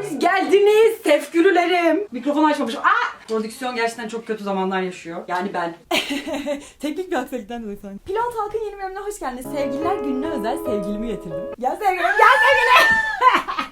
Hoş geldiniz sefkürülerim. Mikrofonu açmamışım. Aa! Prodüksiyon gerçekten çok kötü zamanlar yaşıyor. Yani ben. Teknik bir aksilikten dolayı sanki. Pilot Halk'ın yeni bölümüne hoş geldiniz. Sevgililer gününe özel sevgilimi getirdim. Gel sevgilim, gel sevgilim.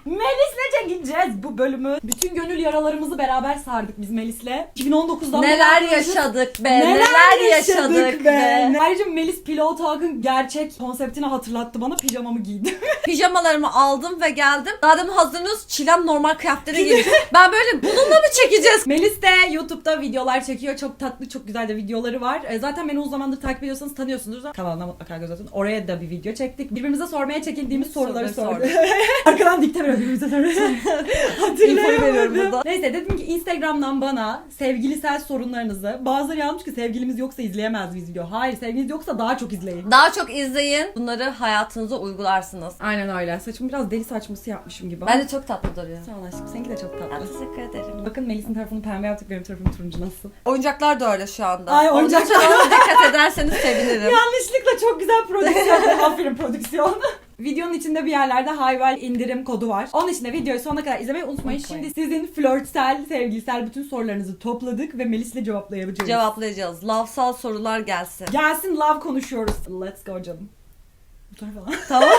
Melis'le çekeceğiz bu bölümü. Bütün gönül yaralarımızı beraber sardık biz Melis'le. 2019'dan beri Neler arkadaşız. yaşadık be, neler, yaşadık, be. Ayrıca Melis Pilot Halk'ın gerçek konseptini hatırlattı bana. Pijamamı giydim. Pijamalarımı aldım ve geldim. Daha demin hazırlıyoruz. Çilem normal kıyafetlere giymiş. ben böyle bununla mı çekeceğiz? Melis de YouTube'da videolar çekiyor. Çok tatlı, çok güzel de videoları var. E, Zaten beni uzun zamandır takip ediyorsanız tanıyorsunuzdur. Kanalına mutlaka göz atın. Oraya da bir video çektik. Birbirimize sormaya çekindiğimiz soruları sorduk. Arkadan dikte birbirimize soruları. Burada. Neyse dedim ki Instagram'dan bana sevgilisel sorunlarınızı bazıları yazmış ki sevgilimiz yoksa izleyemez miyiz video. Hayır sevgiliniz yoksa daha çok izleyin. Daha çok izleyin. Bunları hayatınıza uygularsınız. Aynen öyle. Saçımı biraz deli saçması yapmışım gibi. Bence çok tatlı duruyor. Sağ ol aşkım. Seninki de çok tatlı. Teşekkür ederim. Bakın Melis'in tarafını pembe yaptık, benim tarafım turuncu nasıl? Oyuncaklar da öyle şu anda. Ay, oyuncaklar. Dikkat ederseniz sevinirim. Yanlışlıkla çok güzel prodüksiyon. Aferin prodüksiyon. Videonun içinde bir yerlerde Hayvel indirim kodu var. Onun için de videoyu sonuna kadar izlemeyi unutmayın. Unutmayın. Şimdi sizin flörtsel, sevgilisel bütün sorularınızı topladık ve Melis'le cevaplayabileceğiz. Cevaplayacağız. Lafsal sorular gelsin. Gelsin love konuşuyoruz. Let's go canım. Bu tarafa lan. Tamam.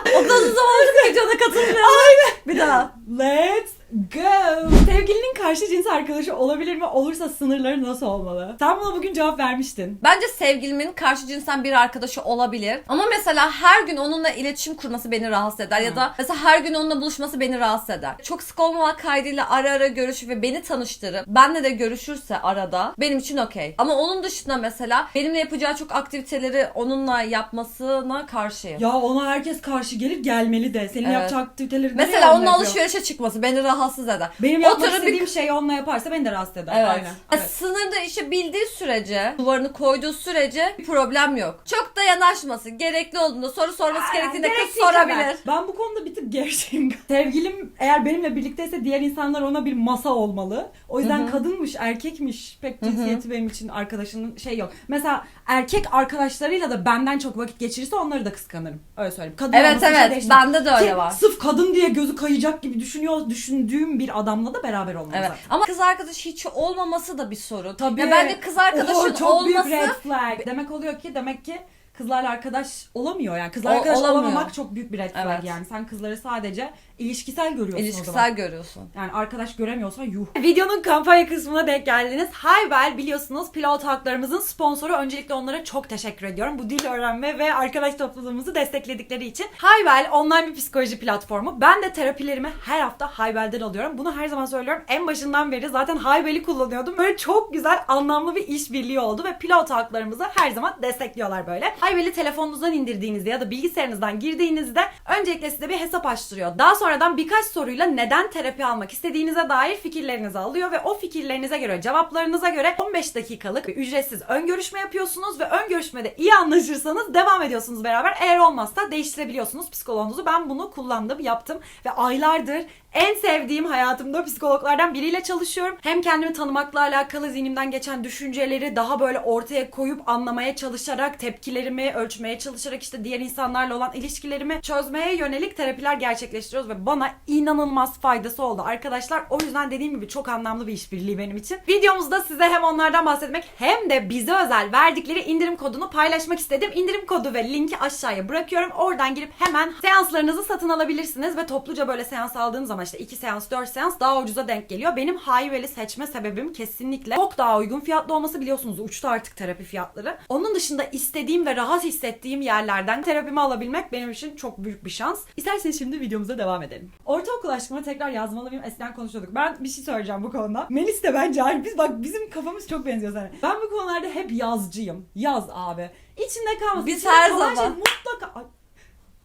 o kadar zamandır videona katılmıyorum. Aynen. Bir daha. Let's go. Sevgilinin karşı cins arkadaşı olabilir mi? Olursa sınırları nasıl olmalı? Sen buna bugün cevap vermiştin. Bence sevgilimin karşı cinsten bir arkadaşı olabilir. Ama mesela her gün onunla iletişim kurması beni rahatsız eder. Ya da mesela her gün onunla buluşması beni rahatsız eder. Çok sık olmamak kaydıyla ara ara görüşüp ve beni tanıştırıp benle de görüşürse arada benim için okey. Ama onun dışında mesela benimle yapacağı çok aktiviteleri onunla yapmasına karşıyım. Ya ona herkes karşı gelir gelmeli de. Senin Evet. yapacağı aktiviteleri Mesela onunla alışverişe çıkması beni rahatsız eder. Benim yapmak Oturup bir- istediğim şeyi onunla yaparsa beni de rahatsız eder. Evet. Aynen. Evet. Sınırda işi bildiği sürece, duvarını koyduğu sürece bir problem yok. Çok da yanaşması, gerekli olduğunda soru sorması Aynen, gerektiğinde kız sorabilir. kadar. Ben bu konuda bir tık gevşeyim. Sevgilim eğer benimle birlikteyse diğer insanlar ona bir masa olmalı. O yüzden Hı hı. kadınmış, erkekmiş pek cinsiyeti benim için arkadaşının şey yok. Mesela erkek arkadaşlarıyla da benden çok vakit geçirirse onları da kıskanırım. Öyle söyleyeyim. Kadın Evet bir şey evet bende de öyle Ki var. Sırf kadın diye gözü kayacak gibi düşünüyor, düşündüğüm bir adamla da beraber olmam Evet. zaten. Ama kız arkadaş hiç olmaması da bir sorun. Tabii. Ya bence kız arkadaşın Oho, çok büyük olması red flag. Demek oluyor ki demek ki kızlarla arkadaş olamıyor yani. Kızlarla O- arkadaş olamıyor. olamamak çok büyük bir red flag Evet. yani. Sen kızları sadece ilişkisel görüyorsun o zaman. ilişkisel görüyorsun. Yani arkadaş göremiyorsan yuh. Videonun kampanya kısmına denk geldiniz. Hayvel biliyorsunuz pilot haklarımızın sponsoru. Öncelikle onlara çok teşekkür ediyorum. Bu dil öğrenme ve arkadaş topluluğumuzu destekledikleri için. Hayvel online bir psikoloji platformu. Ben de terapilerimi her hafta Hayvel'den alıyorum. Bunu her zaman söylüyorum. En başından beri zaten Hayvel'i kullanıyordum. Böyle çok güzel anlamlı bir işbirliği oldu ve pilot haklarımızı her zaman destekliyorlar böyle. Hayvel'i telefonunuzdan indirdiğinizde ya da bilgisayarınızdan girdiğinizde öncelikle size bir hesap açtırıyor. Daha sonradan birkaç soruyla neden terapi almak istediğinize dair fikirlerinizi alıyor ve o fikirlerinize göre, cevaplarınıza göre 15 dakikalık bir ücretsiz ön görüşme yapıyorsunuz ve ön görüşmede iyi anlaşırsanız devam ediyorsunuz beraber. Eğer olmazsa değiştirebiliyorsunuz psikoloğunuzu. Ben bunu kullandım, yaptım ve aylardır en sevdiğim hayatımda psikologlardan biriyle çalışıyorum. Hem kendimi tanımakla alakalı zihnimden geçen düşünceleri daha böyle ortaya koyup anlamaya çalışarak, tepkilerimi ölçmeye çalışarak işte diğer insanlarla olan ilişkilerimi çözmeye yönelik terapiler gerçekleştiriyoruz ve bana inanılmaz faydası oldu arkadaşlar. O yüzden dediğim gibi çok anlamlı bir işbirliği benim için. Videomuzda size hem onlardan bahsetmek hem de bize özel verdikleri indirim kodunu paylaşmak istedim. İndirim kodu ve linki aşağıya bırakıyorum. Oradan girip hemen seanslarınızı satın alabilirsiniz ve topluca böyle seans aldığınız zaman işte 2 seans 4 seans daha ucuza denk geliyor. Benim Hayvel'i seçme sebebim kesinlikle çok daha uygun fiyatlı olması biliyorsunuz uçtu artık terapi fiyatları. Onun dışında istediğim ve rahat hissettiğim yerlerden terapimi alabilmek benim için çok büyük bir şans. İsterseniz şimdi videomuza devam edelim. Ortaokul aşkıma tekrar yazmalı mıyım? Eskiden konuşuyorduk. Ben bir şey söyleyeceğim bu konuda. Melis de bence aynı. Biz bak bizim kafamız çok benziyor sana. Ben bu konularda hep yazcıyım. Yaz abi. İçinde kalmasın. Biz İçinde her kalan zaman. Şey mutlaka... Ay,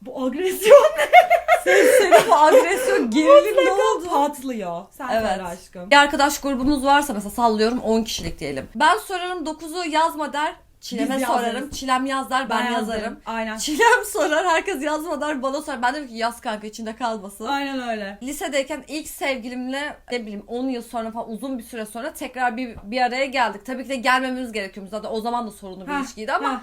bu agresyon Senin bu agresyon gerilim ne oldu? patlıyor. Sen Evet. söyle aşkım. Bir arkadaş grubumuz varsa mesela sallıyorum 10 kişilik diyelim. Ben sorarım 9'u yazma der. Çileme Biz sorarım. yazarız. Çilem yaz der ben, yazarım. yazarım. Aynen. Çilem sorar herkes yazma der bana sorar. Ben dedim ki yaz kanka içinde kalmasın. Aynen öyle. Lisedeyken ilk sevgilimle ne bileyim 10 yıl sonra falan uzun bir süre sonra tekrar bir, bir araya geldik. Tabii ki de gelmememiz gerekiyormuş zaten o zaman da sorunlu bir Heh, ilişkiydi ama heh.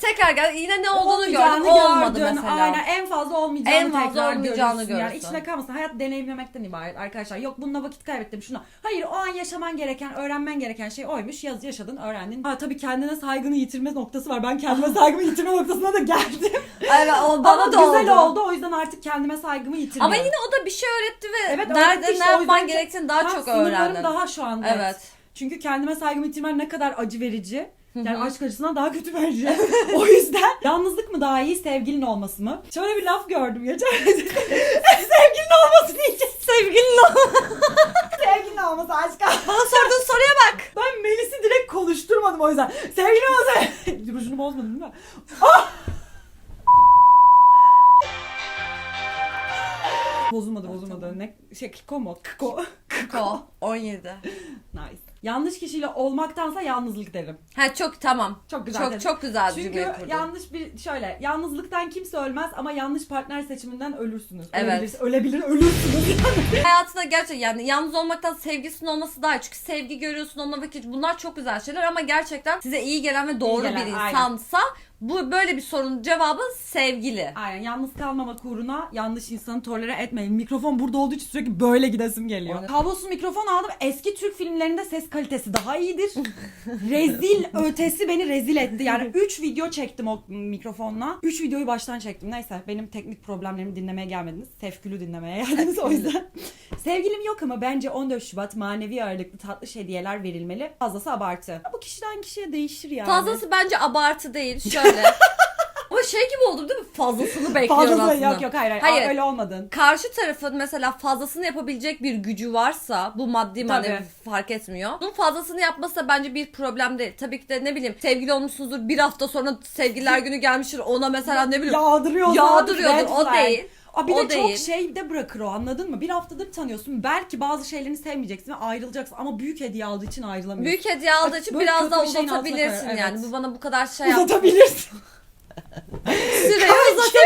Tekrar gel yine ne olduğunu gördün olmadı gördün. mesela. Aynen en fazla olmayacağını En fazla tekrar olmayacağını görürsün. Yani içine kalmasın. Hayat deneyimlemekten ibaret arkadaşlar. Yok bununla vakit kaybettim şuna. Hayır o an yaşaman gereken, öğrenmen gereken şey oymuş. Yaz yaşadın, öğrendin. Ha tabii kendine saygını yitirme noktası var. Ben kendime saygımı yitirme noktasına da geldim. Evet, o bana Ama da güzel oldu. oldu. O yüzden artık kendime saygımı yitirmiyorum. Ama yine o da bir şey öğretti ve Evet, nerede işte. ne yapman gerektiğini daha Ha, çok öğrendin. daha şu an net. Evet. Çünkü kendime saygımı yitirmen ne kadar acı verici. Yani aşk acısından daha kötü bence. o yüzden yalnızlık mı daha iyi, sevgilin olması mı? Şöyle bir laf gördüm geçen. sevgilin olması diyeceğim. Sevgilin olması. sevgilin olması aşk. Bana sorduğun soruya bak. Ben Melis'i direkt konuşturmadım o yüzden. Sevgilin olması. Rujunu bozmadın değil mi? Ah! Bozulmadı bozulmadı. Ne şey Kiko mu? Kiko. Ko 17. Nice. Yanlış kişiyle olmaktansa yalnızlık derim. Ha çok tamam. Çok güzel Çok dedim. çok güzel bir Çünkü cümle kurdun. yanlış bir şöyle yalnızlıktan kimse ölmez ama yanlış partner seçiminden ölürsünüz. Evet. Ölebilir, ölebilir ölürsünüz yani. Hayatında gerçekten yani yalnız olmaktan sevgilisinin olması daha iyi. Çünkü sevgi görüyorsun onunla vakit. Bunlar çok güzel şeyler ama gerçekten size iyi gelen ve doğru gelen, bir aynen. Bu böyle bir sorunun cevabı sevgili. Aynen yalnız kalmamak uğruna yanlış insanı tolere etmeyin. Mikrofon burada olduğu için sürekli böyle gidesim geliyor. Aynen. Kablosuz mikrofon aldım. Eski Türk filmlerinde ses kalitesi daha iyidir. rezil ötesi beni rezil etti. Yani 3 video çektim o mikrofonla. 3 videoyu baştan çektim. Neyse benim teknik problemlerimi dinlemeye gelmediniz. Tefkülü dinlemeye geldiniz o yüzden. Sevgilim yok ama bence 14 Şubat manevi ağırlıklı tatlı hediyeler verilmeli. Fazlası abartı. Bu kişiden kişiye değişir yani. Fazlası bence abartı değil. Şöyle. Ama şey gibi oldum değil mi? Fazlasını bekliyorum Fazlası aslında. yok yok hayır hayır, Hayır. öyle olmadın. Karşı tarafın mesela fazlasını yapabilecek bir gücü varsa bu maddi manevi fark etmiyor. Bunun fazlasını yapması da bence bir problem değil. Tabii ki de ne bileyim sevgili olmuşsunuzdur bir hafta sonra sevgililer günü gelmiştir ona mesela ne bileyim Yağdırıyorsun. Yağdırıyordur, red o flag. değil. Aa, bir O de çok değil. şey de bırakır o anladın mı? Bir haftadır tanıyorsun. Belki bazı şeylerini sevmeyeceksin ve ayrılacaksın ama büyük hediye aldığı için ayrılamıyorsun. büyük hediye aldığı için Böyle biraz kötü daha bir şeyin altına uzatabilirsin koyar, yani. evet. Bu bana bu kadar şey yap. Uzatabilirsin. Süreyi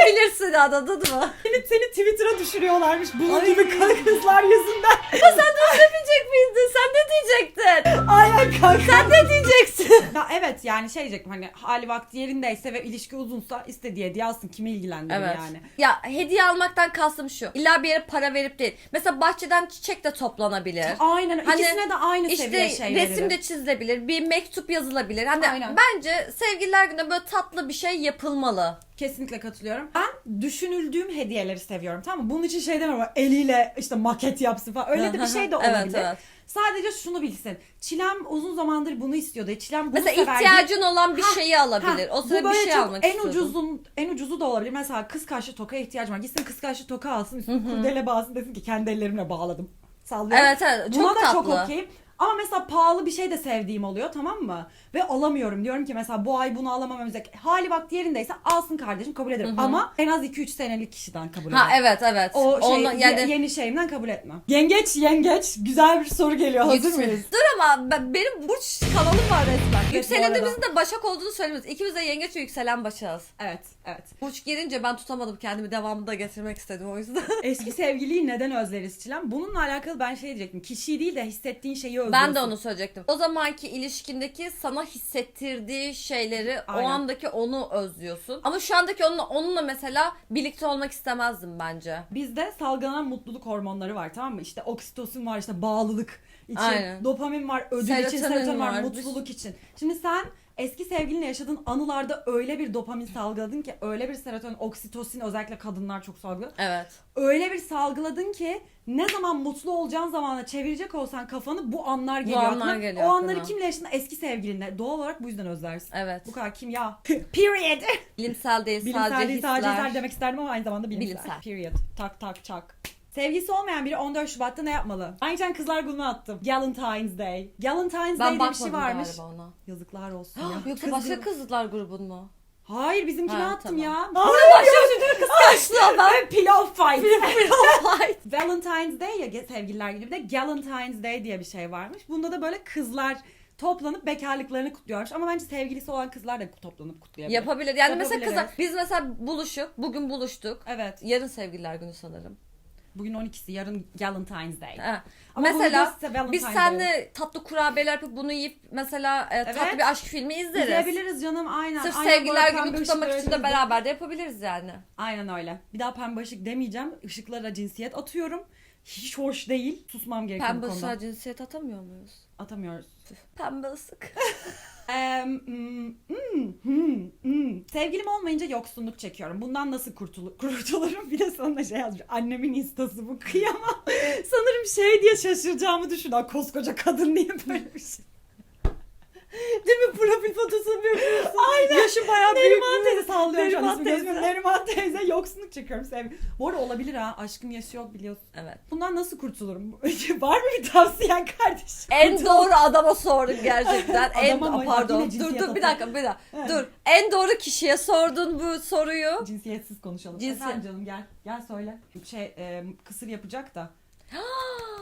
uzatabilirsin anladın mı? seni, seni Twitter'a düşürüyorlarmış bunun Ay. gibi kızlar yüzünden. Demeyecek miydin? Sen ne diyecektin? Aynen kanka. Sen ne diyeceksin? Ya evet yani şey diyecektim hani hali vakti yerindeyse ve ilişki uzunsa istediği hediye alsın kimi ilgilendirir Evet. yani. Ya hediye almaktan kastım şu. İlla bir yere para verip değil. Mesela bahçeden çiçek de toplanabilir. Aynen Hani ikisine de aynı seviye İşte şey resim veririm. de çizilebilir, bir mektup yazılabilir. Hani Aynen. bence sevgililer günde böyle tatlı bir şey yapılmalı. Kesinlikle katılıyorum. Ben düşünüldüğüm hediyeleri seviyorum tamam mı? Bunun için şey demiyorum eliyle işte maket yapsın falan. Öyle de bir şey de olabilir. Evet, evet. Sadece şunu bilsin. Çilem uzun zamandır bunu istiyordu. Çilem bunu Mesela severdi. ihtiyacın olan bir Ha, şeyi alabilir. O sırada bu bir böyle şey çok almak en ucuzun en ucuzu da olabilir. Mesela kız kaşlı tokaya ihtiyacım var. Gitsin kız kaşlı toka alsın. Üstüne kurdele bağlasın desin ki kendi ellerimle bağladım. Sallıyorum. Evet evet Buna çok da tatlı. çok okeyim. Ama mesela pahalı bir şey de sevdiğim oluyor tamam mı? Ve alamıyorum. Diyorum ki mesela bu ay bunu alamam önümüzdeki. Hali vakti yerindeyse alsın kardeşim kabul ederim. Ama en az 2-3 senelik kişiden kabul ederim. Ha evet evet. O şey, Onunla- yani ye- yeni şeyimden kabul etmem. Yengeç yengeç güzel bir soru geliyor. Hazır mıyız? Dur ama ben, benim burç kanalım var resmen. Yükselenimizin de Başak olduğunu söylemiyoruz. İkimiz de yengeç ve yükselen Başak'ız. Evet evet. Burç gelince ben tutamadım kendimi devamında getirmek istedim o yüzden. Eski sevgiliyi neden özleriz Çilem? Bununla alakalı ben şey diyecektim. Kişiyi değil de hissettiğin şeyi özlüyorsun. Ben de onu söyleyecektim. O zamanki ilişkindeki sana hissettirdiği şeyleri Aynen. o andaki onu özlüyorsun. Ama şu andaki onunla, onunla mesela birlikte olmak istemezdim bence. Bizde salgılanan mutluluk hormonları var tamam mı? İşte oksitosin var işte bağlılık için. Aynen. Dopamin var ödül için. Serotonin var, var. mutluluk için. Şimdi sen eski sevgilinle yaşadığın anılarda öyle bir dopamin salgıladın ki öyle bir serotonin, oksitosin özellikle kadınlar çok salgılıyor. Evet. öyle bir salgıladın ki ne zaman mutlu olacağın zamana çevirecek olsan kafanı bu anlar geliyor. anlar aklına. geliyor o anları aklına. kimle yaşadın? Eski sevgilinle. Doğal olarak bu yüzden özlersin. Evet. Bu kadar kim ya? Period. Bilimsel değil Bilimsel sadece değil hisler. sadece hisler demek isterdim ama aynı zamanda bilimsel. Bilimsel. Period. Tak tak çak. Sevgisi olmayan biri 14 Şubat'ta ne yapmalı? Aynı kızlar grubuna attım. Galentine's Day. Galentine's Ben Day diye bir bakmadım şey varmış. galiba ona. Yazıklar olsun ya. Yoksa Kız başka kızlar grubun mu? Hayır bizimkine Ha, attım tamam. ya. Başka kıskançlı ben. Pillow fight. Fight. Valentine's Day ya ge- sevgililer günü bir de Galentine's Day diye bir şey varmış. Bunda da böyle kızlar toplanıp bekarlıklarını kutluyormuş. Ama bence sevgilisi olan kızlar da toplanıp kutlayabilir. Yapabilir. Yani mesela Yapabiliriz. kızlar biz mesela buluşup bugün buluştuk. Evet. Yarın sevgililer günü sanırım. Bugün 12'si, yarın Valentine's Day. Ha. Ama mesela bugün de Valentine's biz Day. seninle tatlı kurabiyeler yapıp bunu yiyip mesela e, tatlı Evet. bir aşk filmi izleriz. İzleyebiliriz canım aynen. Sırf Aynen sevgililer böyle günü pembe kutlamak için de açıyoruz. beraber de yapabiliriz yani. Aynen öyle. Bir daha pembe ışık demeyeceğim. Işıklara cinsiyet atıyorum. Hiç hoş değil. Susmam gerekiyor Pembe bu konuda. ısrar cinsiyet atamıyor muyuz? Atamıyoruz. Pembe ısık. Em, mm, mm, mm, mm. Sevgilim olmayınca yoksunluk çekiyorum. Bundan nasıl kurtulu kurtulurum? Bir de sana şey yazmış. Annemin instası bu kıyamam. Sanırım şey diye şaşıracağımı düşün. Ha, koskoca kadın niye böyle bir şey? Değil mi? Profil fotosunu görüyorsun. Aynen. Yaşı bayağı büyük. Neriman teyze sallıyorum şu an gözümün. teyze. Neriman teyze yoksunluk çekiyorum sevgilim. Bu arada olabilir ha. Aşkın yaşı yok biliyorsun. Evet. Bundan nasıl kurtulurum? Var mı bir tavsiyen kardeşim? En doğru adama sordun gerçekten. en Adama mı? pardon. Yine Dur cinsiyet dur bir dakika bir dakika. Evet. Dur. En doğru kişiye sordun bu soruyu. Cinsiyetsiz konuşalım. Cinsiyet- Efendim canım gel. Gel söyle. Şey e, kısır yapacak da.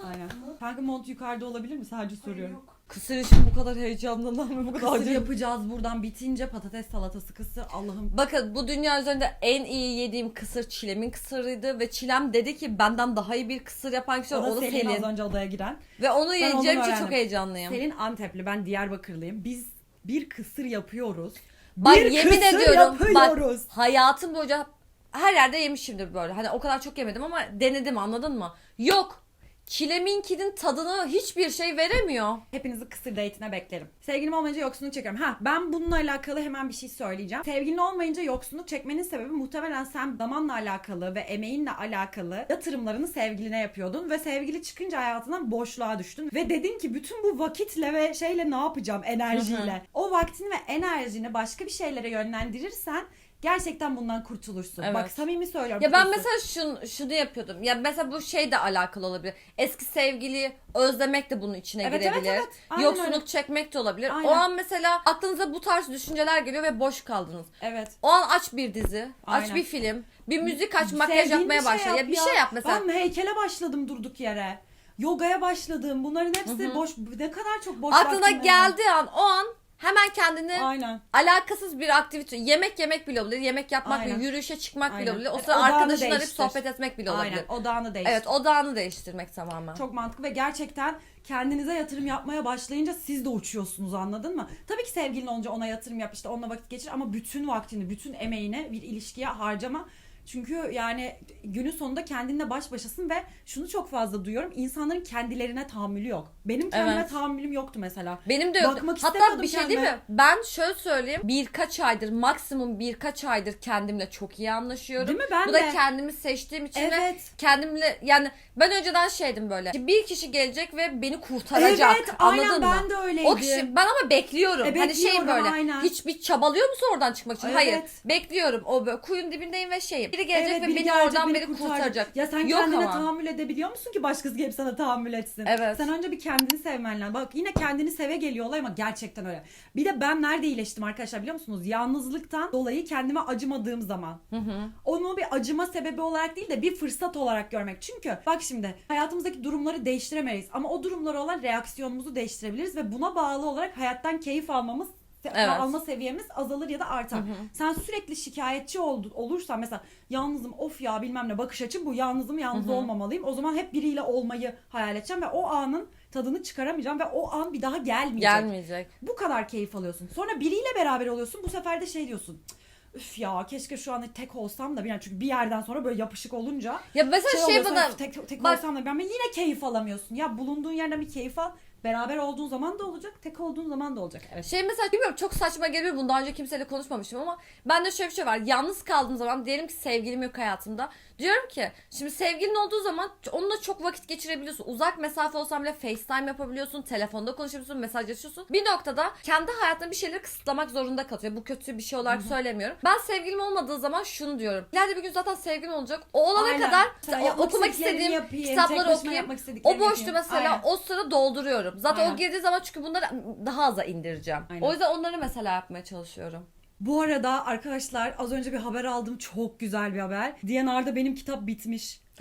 Aynen. Kanka mont yukarıda olabilir mi? Sadece soruyorum. Kısır için bu kadar heyecanlanan ve bu kadar Kısır acı. yapacağız buradan bitince patates salatası kısır. Allah'ım. Bakın bu dünya üzerinde en iyi yediğim kısır çilemin kısırıydı ve çilem dedi ki benden daha iyi bir kısır yapan kişi var. O da Selin, az önce odaya giren. Ve onu yiyeceğim için öğrendim. çok heyecanlıyım. Selin Antepli, ben Diyarbakırlıyım. Biz bir kısır yapıyoruz. Bak bir yemin kısır ediyorum bak yapıyoruz. hayatım boyunca her yerde yemişimdir böyle. Hani o kadar çok yemedim ama denedim anladın mı? Yok. Çileminkinin tadını hiçbir şey veremiyor. Hepinizi kısır date'ine beklerim. Sevgilim olmayınca yoksunluk çekiyorum. Ha ben bununla alakalı hemen bir şey söyleyeceğim. Sevgilin olmayınca yoksunluk çekmenin sebebi muhtemelen sen zamanla alakalı ve emeğinle alakalı yatırımlarını sevgiline yapıyordun ve sevgili çıkınca hayatından boşluğa düştün ve dedin ki bütün bu vakitle ve şeyle ne yapacağım enerjiyle. O vaktini ve enerjini başka bir şeylere yönlendirirsen gerçekten bundan kurtulursun. Evet. Bak samimi söylüyorum. Ya ben kurtulursun. mesela şunu, şunu yapıyordum. Ya mesela bu şey de alakalı olabilir. Eski sevgiliyi özlemek de bunun içine Evet, girebilir. evet, evet. Aynen Yoksunluk öyle. çekmek de olabilir. Aynen. O an mesela aklınıza bu tarz düşünceler geliyor ve boş kaldınız. Evet. O an aç bir dizi, aç Aynen. bir film, bir müzik aç, makyaj Sevdiğin yapmaya şey başla. yap ya bir şey yap mesela. Ben heykele başladım durduk yere. Yogaya başladım. Bunların hepsi Hı hı. boş. Ne kadar çok boş Aklına geldiği an o an hemen kendini Aynen. alakasız bir aktivite yemek yemek bile olabilir. Yemek yapmak Aynen. bile, yürüyüşe çıkmak bile Aynen. olabilir. O sırada arayıp değiştir. sohbet etmek bile olabilir. Aynen. Odağını değiştir. Evet, odağını değiştirmek tamamen. Çok mantıklı ve gerçekten kendinize yatırım yapmaya başlayınca siz de uçuyorsunuz anladın mı? Tabii ki sevgilin olunca ona yatırım yap işte onunla vakit geçir ama bütün vaktini, bütün emeğini bir ilişkiye harcama. Çünkü yani günün sonunda kendinle baş başasın ve şunu çok fazla duyuyorum. insanların kendilerine tahammülü yok. Benim kendime Evet. tahammülüm yoktu mesela. Benim de yok. Bakmak Hatta bir şey değil kendime. mi? Ben şöyle söyleyeyim. Birkaç aydır, maksimum birkaç aydır kendimle çok iyi anlaşıyorum. Değil mi? Ben Bu de. da kendimi seçtiğim için ve Evet. kendimle yani ben önceden şeydim böyle. Bir kişi gelecek ve beni kurtaracak. Evet, anladın aynen mı? ben de öyleydim. O kişi ben ama bekliyorum. E, hani şey bekliyorum, böyle. aynen. Hiç bir çabalıyor musun oradan çıkmak için? Evet. Hayır. Bekliyorum. O böyle kuyun dibindeyim ve şeyim. Biri gelecek ve biri beni oradan beni kurtaracak. Ya sen Yok kendine ama. tahammül edebiliyor musun ki başkası gelip sana tahammül etsin? Evet. Sen önce bir kendini sevmen lazım. Bak yine kendini seve geliyor olay ama gerçekten öyle. Bir de ben nerede iyileştim arkadaşlar biliyor musunuz? Yalnızlıktan dolayı kendime acımadığım zaman. Hı hı. Onu bir acıma sebebi olarak değil de bir fırsat olarak görmek. Çünkü bak şimdi hayatımızdaki durumları değiştiremeyiz. Ama o durumlara olan reaksiyonumuzu değiştirebiliriz ve buna bağlı olarak hayattan keyif almamız Evet. alma seviyemiz azalır ya da artar. Hı hı. Sen sürekli şikayetçi oldu, olursan mesela yalnızım of ya bilmem ne bakış açım bu yalnızım yalnız Hı hı. olmamalıyım. O zaman hep biriyle olmayı hayal edeceğim ve o anın tadını çıkaramayacağım ve o an bir daha gelmeyecek. Gelmeyecek. Bu kadar keyif alıyorsun. Sonra biriyle beraber oluyorsun. Bu sefer de şey diyorsun. "Cık, Üf ya keşke şu an tek olsam da bir an çünkü bir yerden sonra böyle yapışık olunca Ya mesela şey, oluyorsun, bana "Üf, tek, tek bak- olsam da ben yine keyif alamıyorsun. Ya bulunduğun yerden bir keyif al. Beraber olduğun zaman da olacak, tek olduğun zaman da olacak. Evet. Şey mesela bilmiyorum çok saçma geliyor bunu daha önce kimseyle konuşmamıştım ama bende şöyle bir şey var. Yalnız kaldığım zaman diyelim ki sevgilim yok hayatımda. Diyorum ki şimdi sevgilin olduğu zaman onunla çok vakit geçirebiliyorsun. Uzak mesafe olsam bile FaceTime yapabiliyorsun. Telefonda konuşabiliyorsun. Mesajlaşıyorsun. Bir noktada kendi hayatında bir şeyleri kısıtlamak zorunda kalıyor. Bu kötü bir şey olarak söylemiyorum. Ben sevgilim olmadığı zaman şunu diyorum. İleride bir gün zaten sevgilim olacak. O olana Aynen. kadar Sen o- okumak istediğim yapayım, kitapları okuyayım. O boştu mesela Aynen. o sıra dolduruyorum. Zaten Aynen. o girdiği zaman çünkü bunları daha aza indireceğim. Aynen. O yüzden onları mesela yapmaya çalışıyorum. Bu arada arkadaşlar az önce bir haber aldım. Çok güzel bir haber. DNR'da benim kitap bitmiş.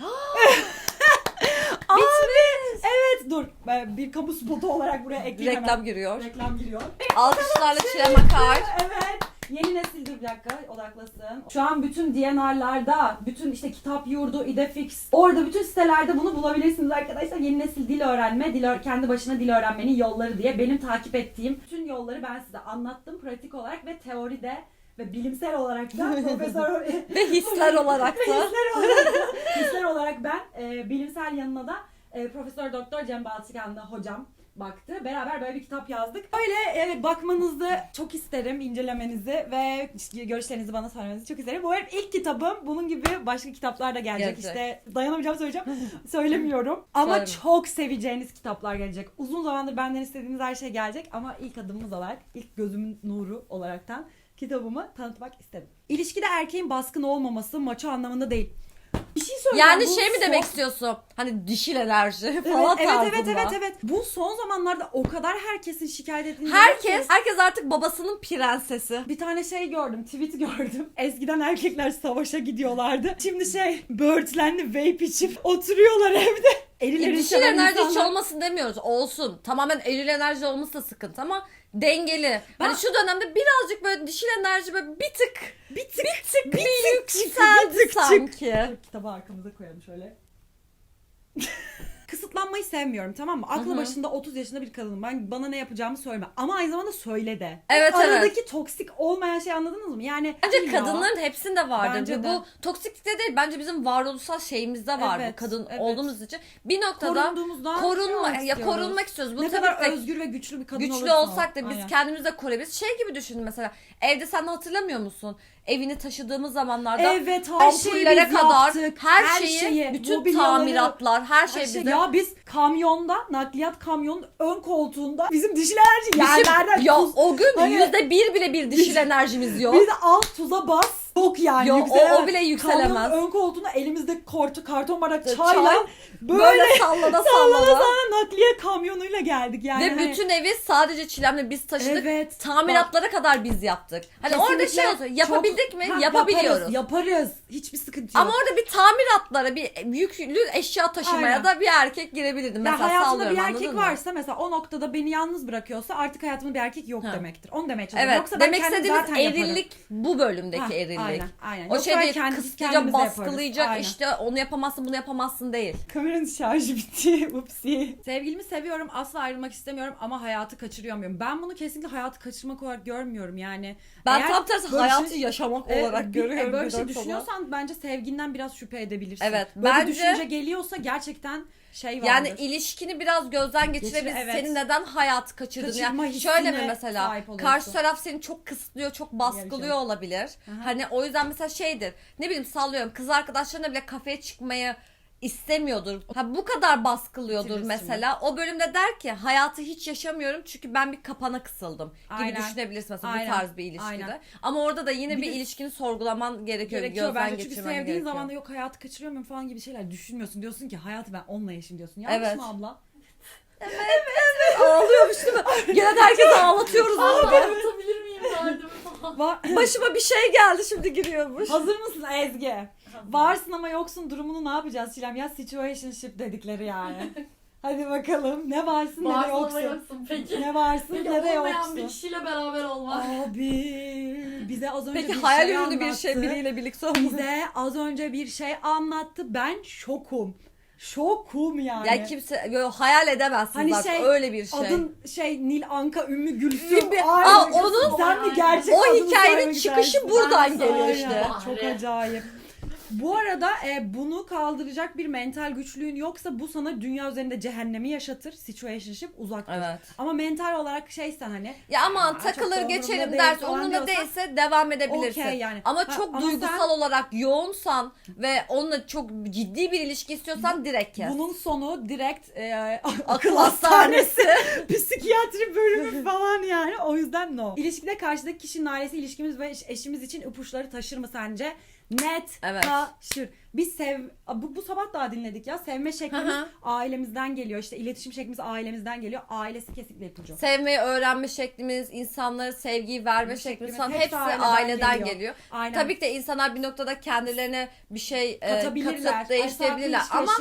Bitmiş. Evet dur. Ben bir kamu spotu olarak buraya ekleyeyim Reklam hemen. giriyor. Reklam giriyor. Alkışlarla çilem akar. Evet. Yeni nesildir bir dakika odaklasın. Şu an bütün DNR'larda, bütün işte kitap yurdu, İdefix, orada bütün sitelerde bunu bulabilirsiniz arkadaşlar. Yeni nesil dil öğrenme, dil kendi başına dil öğrenmenin yolları diye benim takip ettiğim bütün yolları ben size anlattım pratik olarak ve teoride ve bilimsel olarak da profesör Ve hisler olarak da. hisler olarak, hisler olarak ben e, bilimsel yanına da e, Profesör Doktor Cem Balçıkan'da hocam baktı. Beraber böyle bir kitap yazdık. Öyle e, bakmanızı çok isterim, incelemenizi ve görüşlerinizi bana söylemenizi çok isterim. Bu arada ilk kitabım. Bunun gibi başka kitaplar da gelecek. Gelecek. İşte dayanamayacağım söyleyeceğim. Söylemiyorum. Ama çok seveceğiniz kitaplar gelecek. Uzun zamandır benden istediğiniz her şey gelecek ama ilk adımımız olarak, ilk gözümün nuru olaraktan kitabımı tanıtmak istedim. İlişkide erkeğin baskın olmaması maço anlamında değil. Bir şey söyleyeceğim. Yani Bu şey mi son- demek istiyorsun? Hani dişil enerji Evet, falan evet, evet, tarzında. evet, evet. Bu son zamanlarda o kadar herkesin şikayet ettiğini Herkes, herkes artık babasının prensesi. bir tane şey gördüm, tweet gördüm. Eskiden erkekler savaşa gidiyorlardı. Şimdi şey, böğürtlenli vape içip oturuyorlar evde. Erileri Dişil seven enerji hiç insanlar. olmasın demiyoruz. Olsun. Tamamen eril enerji olması da sıkıntı ama dengeli. Ben- Hani şu dönemde birazcık böyle dişil enerji böyle bir tık Bir tık, bir tık bir, yükseldi sanki. Kitabı arkamıza koyalım şöyle. Kısıtlanmayı sevmiyorum tamam mı? Aklı Hı hı. başında 30 yaşında bir kadınım. Ben bana ne yapacağımı söyleme. Ama aynı zamanda söyle de. Evet, Aradaki toksik olmayan şey anladınız mı? Yani Bence Ya. kadınların hepsinde vardır. Bence Ve de. Bu toksiklikte değil. Bence bizim varoluşsal şeyimizde var Evet, bu kadın evet. olduğumuz için. Bir noktada korunduğumuzdan korunma şey ya istiyoruz. korunmak istiyoruz. Bu ne tabii kadar ki özgür ve güçlü bir kadın güçlü olursa ol. olsak da biz Aynen. kendimizi de koruyabiliriz. Şey gibi düşün mesela. Evde sen de hatırlamıyor musun? Evini taşıdığımız zamanlarda Evet her şeyi ampullere biz kadar yaptık. her, şeyi, bütün mobilyaları, tamiratlar, her her şey şey. bize. Ya biz kamyonda, nakliyat kamyonun ön koltuğunda bizim dişil enerji yerlerden ya tuz. o gün Hani- yüzde bir bile bir dişil enerjimiz yok. Bir de al tuza bas. Yok yani Yok, o- o bile yükselemez. Kamyonun ön koltuğunda elimizde kortu, karton bardak Çay, çayla böyle, Böyle sallada sallana sallada. sana nakliye kamyonuyla geldik yani. Ve Hani- bütün evi sadece çilemle biz taşıdık. Evet. Tamiratlara kadar biz yaptık. Hani orada Kesinlikle şey olsun yapabildik çok- mi? Ha, Yapabiliyoruz. Yaparız, yaparız. Hiçbir sıkıntı yok. Ama orada bir tamiratlara, bir yüklü eşya taşımaya Aynen. da bir erkek girebilirdi. Mesela sallıyorum bir erkek mı? varsa mesela o noktada beni yalnız bırakıyorsa artık hayatımda bir erkek yok Ha. demektir. Onu demeye çalışıyorum. Evet. Yoksa ben demek istediğimiz zaten yaparım. erillik bu bölümdeki Ha, erillik. Aynen, aynen. O Yoksa şey değil, kendimiz kısıtlayacak, kendimize yaparız. baskılayacak, Aynen. işte onu yapamazsın, bunu yapamazsın değil. Kameranın şarjı bitti. Upsi. Sevgilimi seviyorum. Asla ayrılmak istemiyorum ama hayatı kaçırıyor muyum? Ben bunu kesinlikle hayatı kaçırmak olarak görmüyorum yani. Ben Eğer tam tersi böyle hayatı şey- yaşamak e, olarak bir- görüyorum. e, Böyle bir şey bir noktada. düşünüyorsan bence sevginden biraz şüphe edebilirsin. Evet, Böyle bence- bir düşünce geliyorsa gerçekten şey vardır. Yani ilişkini biraz gözden geçirebilirsin. evet. Senin neden hayatı kaçırdığını. Kaçırma Yani şöyle mi mesela? sahip. Karşı taraf seni çok kısıtlıyor, çok baskılıyor olabilir. Aha. Hani o yüzden mesela şeydir. Ne bileyim sallıyorum. Kız arkadaşlarına bile kafeye çıkmayı istemiyordur. Ha bu kadar baskılıyordur Bitirirsin mesela. O bölümde der ki hayatı hiç yaşamıyorum çünkü ben bir kapana kısıldım gibi Aynen. düşünebilirsin mesela Aynen. bu tarz bir ilişkide. Aynen. Ama orada da yine Bir bir, ilişkini sorgulaman gerekiyor. gerekiyor bence çünkü sevdiğin gerekiyor. zaman da yok hayatı kaçırıyor muyum falan gibi şeyler düşünmüyorsun. Diyorsun ki hayatı ben onunla yaşayayım diyorsun. Yanlış Evet. mı abla? Ağlıyormuş değil mi? Gene de herkese ağlatıyoruz burada. Anlatabilir miyim derdimi falan? Var. Başıma bir şey geldi şimdi giriyormuş. Hazır mısın Ezgi? Varsın ama yoksun durumunu ne yapacağız Çilem? Ya situationship dedikleri yani. Hadi bakalım. Ne varsın ne de Varsın ama yoksun. yoksun peki. Ne varsın Peki ne de olmayan yoksun. bir kişiyle beraber olmak. Abi bize az önce Peki bir hayal şey ürünü bir anlattı. şey biriyle birlikte olmak. Bize az önce bir şey anlattı. Ben şokum. Şokum yani. Ya kimse yo, hayal edemezsin Hani zaten şey, öyle bir şey. Adın şey Nil Anka Ümmü Gülsüm. Aynen. Aa, onun- sen mi gerçek O adını hikayenin söylemek çıkışı istersin? buradan geliyor işte. Çok acayip. Bu arada e, bunu kaldıracak bir mental güçlüğün yoksa bu sana dünya üzerinde cehennemi yaşatır. Situationship uzaktır. Evet. Ama mental olarak şeysen hani Ya aman Aa, çok takılır da umurumda geçerim değil falan Onunla diyorsan, değilse devam edebilirsin. okey yani. Ama Ha, çok ama duygusal olarak yoğunsan ve onunla çok ciddi bir ilişki istiyorsan direkt kes. bunun sonu direkt e, Akıl hastanesi, psikiyatri bölümü falan yani. O yüzden no. İlişkide karşıdaki kişinin ailesi ilişkimiz ve eşimiz için ipuçları taşır mı sence? Net Evet. taşır. Biz sev bu, bu sabah daha dinledik ya. Sevme şeklimiz Hı hı. ailemizden geliyor. İşte iletişim şeklimiz ailemizden geliyor. Ailesi kesinlikle ipucu. Sevmeyi öğrenme şeklimiz, insanlara sevgiyi verme Şeklimiz şeklimiz falan hepsi aileden aileden, geliyor. geliyor. Aynen. Tabii ki de insanlar bir noktada kendilerine bir şey e, katabilirler. katıp değiştirebilirler ama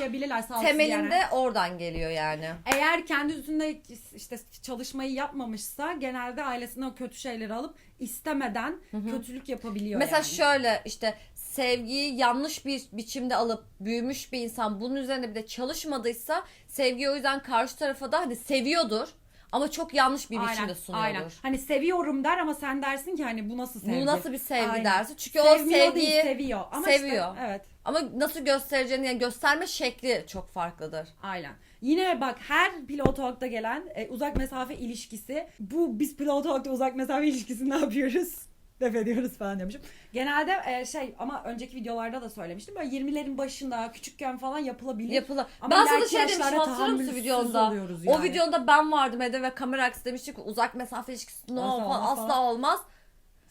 temelinde yani. oradan geliyor yani. Eğer kendi üstünde işte çalışmayı yapmamışsa genelde ailesinden o kötü şeyleri alıp istemeden kötülük yapabiliyor Mesela yani. şöyle işte sevgiyi yanlış bir biçimde alıp büyümüş bir insan bunun üzerine bir de çalışmadıysa sevgiyi o yüzden karşı tarafa da hadi seviyordur ama çok yanlış bir biçimde sunuyordur. Aynen. Hani seviyorum der ama sen dersin ki hani bu nasıl sevgi? Bu nasıl bir sevgi Aynen. dersin. Çünkü o Sevmiyor değil, sevgiyi seviyor. Ama seviyor. Işte, evet. ama nasıl göstereceğini yani gösterme şekli çok farklıdır. Aynen. Yine bak her Pilot Talk'ta gelen e, uzak mesafe ilişkisi. Bu biz Pilot Talk'ta uzak mesafe ilişkisi ne yapıyoruz? Def ediyoruz falan demişim. Genelde e, şey ama önceki videolarda da söylemiştim. Böyle 20'lerin başında küçükken falan yapılabilir. Yapıla. Ama ben sana şey demiştim hatırlıyor musun videonda? oluyoruz O yani. videonda ben vardım evde ve kamera arkası demişti ki uzak mesafe ilişkisi ne Asla olmaz, olmaz asla falan.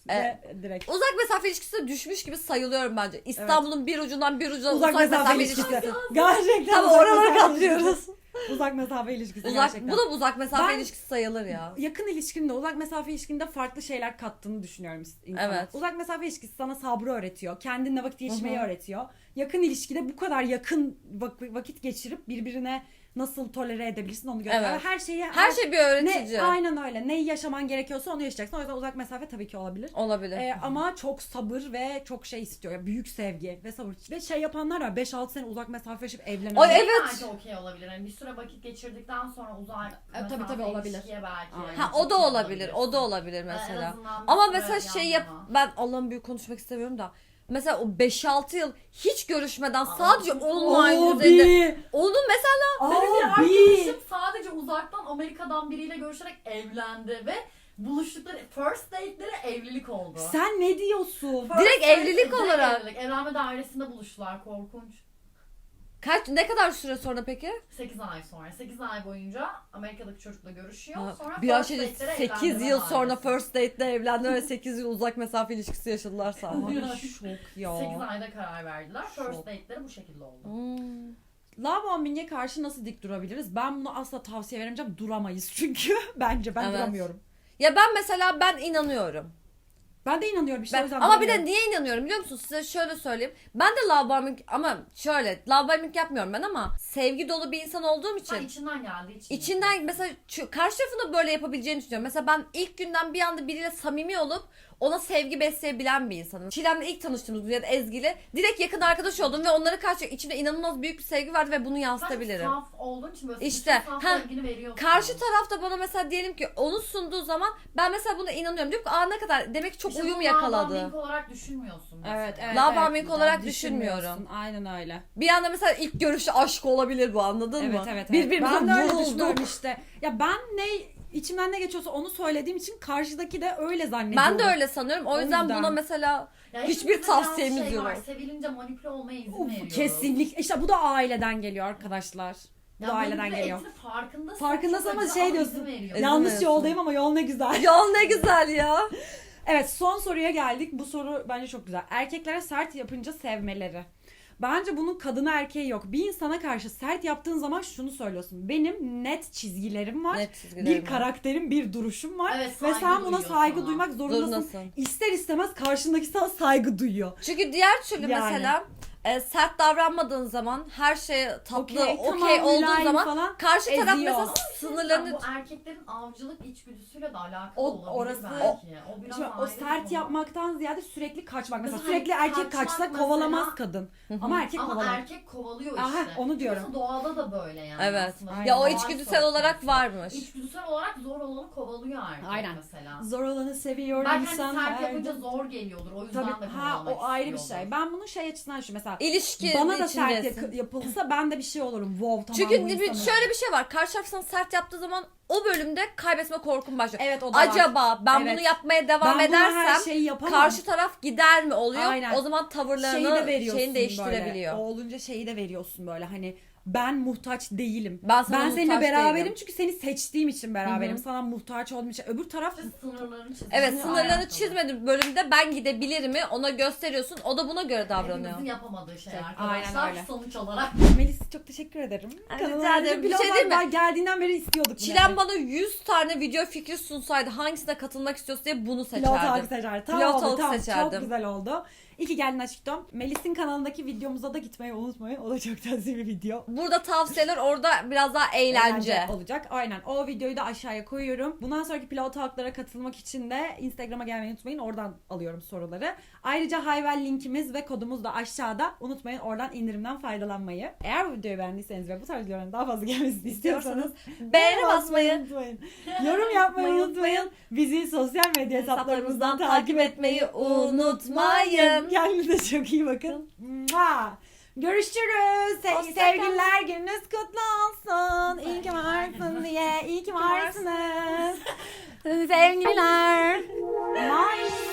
Olmaz. Ve direkt. Uzak mesafe ilişkisi düşmüş gibi sayılıyorum bence. İstanbul'un bir ucundan bir ucuna Uzak, mesafe, ilişkisi. Gerçekten Tabii uzak oralara mesafe katlıyoruz. Uzak mesafe ilişkisi Uzak, gerçekten. bu da uzak mesafe Ben- ilişkisi sayılır ya. yakın ilişkinde uzak mesafe ilişkinde farklı şeyler kattığını düşünüyorum insana. Evet. Uzak mesafe ilişkisi sana sabrı öğretiyor. Kendinle vakit geçirmeyi öğretiyor. Yakın ilişkide bu kadar yakın vak- vakit geçirip birbirine nasıl tolere edebilirsin onu gösteriyor. Evet. Her şeyi Her şey bir öğretici. ne, aynen öyle. Neyi yaşaman gerekiyorsa onu yaşayacaksın. O yüzden uzak mesafe tabii ki olabilir. Olabilir. Ee, ama çok sabır ve çok şey istiyor. Yani büyük sevgi ve sabır. Ve şey yapanlar var. 5-6 sene uzak mesafe yaşayıp evlenen. Ay, evet. Belki okey olabilir. Yani bir süre vakit geçirdikten sonra uzak E, tabii, tabii, olabilir. belki. Aynen. ha o da okey olabilir. O da olabilir mesela. Ama mesela şey yap ben Allah'ın büyük konuşmak istemiyorum da mesela o 5-6 yıl hiç görüşmeden sadece online Abi. üzerinde onun mesela Benim bir Abi. arkadaşım sadece uzaktan Amerika'dan biriyle görüşerek evlendi ve buluştukları first date'leri evlilik oldu. Sen ne diyorsun? First Direkt evlilik olarak. Evlilik. Evlenme dairesinde buluştular korkunç. Kaç ne kadar süre sonra peki? 8 ay sonra. 8 ay boyunca Amerika'daki çocukla görüşüyor. Ha, Sonra bir first şey date'lere 8 evlendirme yıl sonra dairesi. first date'de evlendiler ve 8 yıl uzak mesafe ilişkisi yaşadılar. Abi şok ya. 8 ayda karar verdiler. First Şok. date'leri bu şekilde oldu. Hmm. Love bombing'e karşı nasıl dik durabiliriz? Ben bunu asla tavsiye veremeyeceğim. Duramayız çünkü. Bence ben Evet. duramıyorum. Ya ben mesela ben inanıyorum. Ben de inanıyorum işte o Ben, yüzden ama bir de niye inanıyorum biliyor musun? Size şöyle söyleyeyim. Ben de love bombing ama şöyle love bombing yapmıyorum ben ama sevgi dolu bir insan olduğum için. Sen içinden geldiği için. İçinden mesela şu- karşı tarafın da böyle yapabileceğini düşünüyorum. Mesela ben ilk günden bir anda biriyle samimi olup ona sevgi besleyebilen bir insanım. Çilem'le ilk tanıştığımız ya da Ezgi'yle direkt yakın arkadaş oldum ve onlara karşı içimde inanılmaz büyük bir sevgi vardı ve bunu yansıtabilirim. Sen saf olduğun için böyle İşte, saf ha, sevgini veriyorsun. Karşı tarafta bana mesela diyelim ki onu sunduğu zaman ben mesela buna inanıyorum. Diyorum ki aa ne kadar demek ki çok İşte uyum yakaladı. bombing olarak düşünmüyorsun. mesela. Evet, evet. Love evet. olarak düşünmüyorum. Aynen öyle. Bir anda mesela ilk görüşte aşk olabilir bu anladın Evet mı? evet. evet. Birbirimize ben de öyle düşünüyorum işte. Ya ben ne içimden ne geçiyorsa onu söylediğim için karşıdaki de öyle zannediyor. Ben de öyle sanıyorum. O O yüzden yüzden. buna mesela Ya Hiçbir biraz tavsiyemiz şey yok. Var. Sevilince manipüle olmaya izin veriyoruz. kesinlikle. İşte bu da aileden geliyor arkadaşlar. Bu Ya da aileden manipüle geliyor. ettiğinin farkındasın. Farkındasın ama şey diyorsun, Yanlış yoldayım ama yol ne güzel. yol ne güzel ya. Evet son soruya geldik. Bu soru bence çok güzel. Erkeklere sert yapınca sevmeleri. Bence bunun kadını erkeği yok. Bir insana karşı sert yaptığın zaman şunu söylüyorsun. Benim net çizgilerim var. Net çizgilerim bir var. karakterim, bir duruşum var. Evet, ve sen buna saygı sana. duymak zorundasın. Zorundasın. İster istemez karşındaki sana saygı duyuyor. Çünkü diğer türlü Yani. mesela e, sert davranmadığın zaman her şey tatlı Okey, okey tamam, olduğu mülayim zaman falan karşı taraf eziyor. mesela sınırlarını Bu erkeklerin avcılık içgüdüsüyle de alakalı O- olabilir orası- belki. O, biraz Şimdi o ayrı bir sert konu. yapmaktan ziyade sürekli kaçmak. Mesela, Mesela sürekli hani erkek kaçmak kaçsa mesela- kovalamaz kadın. Ama erkek Ama erkek kovalıyor Aha, işte. onu diyorum. Yoksa doğada da böyle yani Evet. aslında. Aynen. ya o Doğal içgüdüsel olarak varmış. İçgüdüsel olarak zor olanı kovalıyor erkek Aynen. mesela. Zor olanı seviyor Belki insan. hani sert her yapınca zor geliyordur. O yüzden Tabii de ha o ayrı bir istiyordur. şey. Ben bunun şey açısından şu mesela İlişki bana da sert içindesin. yak- yapılsa ben de bir şey olurum. Wow tamam Çünkü bu bir- şöyle bir şey var. Karşı taraf sana sert yaptığı zaman o bölümde kaybetme korkum başlıyor. Evet o da var. Acaba ben Evet. bunu yapmaya ben devam buna her edersem şeyi yapamam. karşı taraf gider mi oluyor? Aynen. O zaman şeyi de tavırlarını veriyorsun şeyini değiştirebiliyor. Böyle. O olunca şeyi de veriyorsun böyle hani ben muhtaç değilim. Ben sana ben seninle muhtaç beraberim değilim. çünkü seni seçtiğim için beraberim. Hı hı. Sana muhtaç olduğum için. Öbür taraf İşte sınırlarını çizmek. Evet Aynen. sınırlarını çizmediği bölümde ben gidebilir mi ona gösteriyorsun. O da buna göre davranıyor. Hepimizin yapamadığı şey Aynen arkadaşlar öyle. sonuç olarak. Melis çok teşekkür ederim. Rica ederim. Bir şey diyeyim mi? Geldiğinden beri istiyorduk. Çilem bana 100 tane video fikri sunsaydı hangisine katılmak istiyorsa diye bunu Pilot Talk seçerdim. seçerdim. Tamam Pilot oldu tamam. seçerdim. Çok güzel oldu. İyi ki geldin aşkım. Melis'in kanalındaki videomuza da gitmeyi unutmayın. O da çok taze bir video. Burada tavsiyeler orada biraz daha eğlence. olacak. Aynen. O videoyu da aşağıya koyuyorum. Bundan sonraki pilot talklara katılmak için de Instagram'a gelmeyi unutmayın. Oradan alıyorum soruları. Ayrıca Hayvel linkimiz ve kodumuz da aşağıda. Unutmayın oradan indirimden faydalanmayı. Eğer bu videoyu beğendiyseniz ve bu tarz videoların daha fazla gelmesini istiyorsanız Beğeni basmayı, unutmayın. Yorum yapmayı unutmayın. Bizi sosyal medya hesaplarımızdan takip etmeyi unutmayın. Kendinize çok iyi bakın. Mua. Görüşürüz. Se- Hoşça sevgililer gününüz kutlu olsun. İyi ki varsın diye. İyi ki varsınız. Sevgililer. Bye.